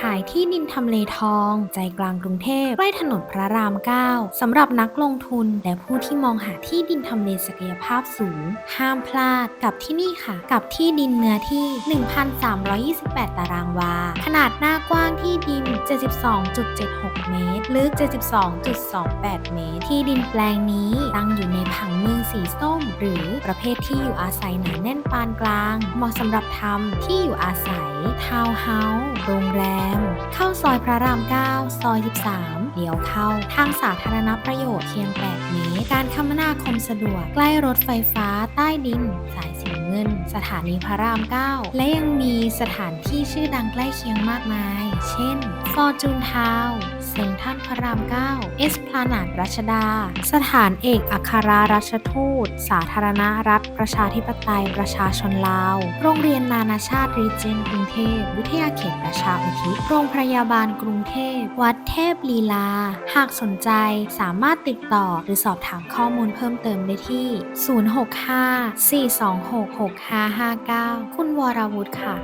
ขายที่ดินทำเลทอง ใจกลางกรุงเทพใกล้ถนนพระราม 9 สำหรับนักลงทุนและผู้ที่มองหาที่ดินทำเลศักยภาพสูง ห้ามพลาดกับที่นี่ค่ะ กับที่ดินเนื้อที่ 1,328 ตารางวา ขนาดหน้ากว้างที่ดิน 72.76 เมตร ลึก 72.28 เมตร ที่ดินแปลงนี้ตั้งอยู่ในผังเมืองสีส้ม หรือประเภทที่อยู่อาศัยหนาแน่นปานกลาง เหมาะสำหรับทำที่อยู่อาศัย ทาวน์เฮาส์ โรงแรมเข้าซอยพระราม 9 ซอย 13 เลี้ยวเข้า ทางสาธารณประโยชน์เพียง 8 เมตร การคมนาคมสะดวก ใกล้รถไฟฟ้าใต้ดิน สายสีเงิน สถานีพระราม 9 และยังมีสถานที่ชื่อดังใกล้เคียงมากมาย เช่น ฟอร์จูนทาวเซ็นทรัลพระ ราม 9 เอสพลานาดรัชดา สถานเอกอัครราชทูต สาธารณรัฐ ประชาธิปไตย ประชาชนลาว โรงเรียนนานาชาติรีเจนกรุงเทพ วิทยาเขตประชาอุทิศ โรงพยาบาลกรุงเทพ วัดเทพลีลา หากสนใจสามารถติดต่อหรือสอบถามข้อมูลเพิ่มเติมได้ที่ 065 426 6559 คุณวรวุฒิค่ะ